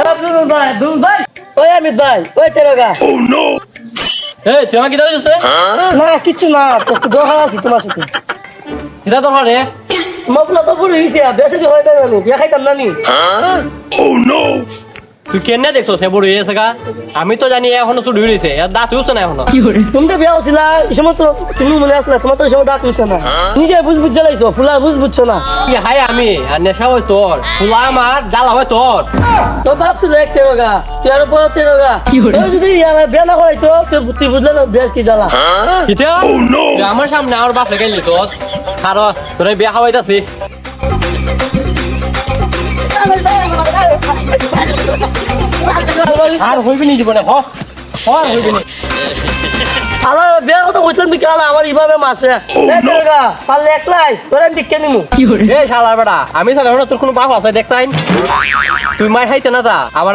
ভাই আব্দুল ভাই ওই আমি ভাই ওই তেরোগা। এই তুই আমাকে কিতা হইছে না কিছু না তো দরকার আছে তোমার সাথে। কিতা তোর রে? মফলা তো পুরো হয়েছে বেশি হয়ে যায় না বিয়া খাইতাম না নি। তুই কেনে দেখছ সে বড় হয়েছে গা? আমি তো জানি এখনও শুরু হয়েছে এর দাঁত হচ্ছে না এখনও? তুমি তো বিয়া হচ্ছিলা এই সময় তো তুমি মনে আসলা তোমার তো এই দাঁত হইছে না নিজে বুঝ বুঝ জ্বালাইছো ফুলার বুঝ বুঝছ না? কি হাই আমি? আর নেশা হয় তোর ফুলা আমার জ্বালা হয় তোর তো ভাবছিল এক তেরোগা তুই আরও বড় তেরোগা যদি ইয়ালা বিয়া না করাইতো তুই- তুই বুঝলে না বিয়া কি জ্বালা? কিতা? তুই আমার সামনে আমার বাপে গেলি তোর আর তোর বিয়া খাওয়াইতাছি আর হইবি নি জীবনে হ। হ আর হইবি নি। বিয়ার কথা কইতাম বিকাল আমার ইভাবে মাসে এক তেরোগা পারলে একলাই তোর আমি দিকে নিমু। এ শালার বেটা আমি সারা তোর কোনো বাপ আছে দেখতাই তুই মার খাইতে না তা আবার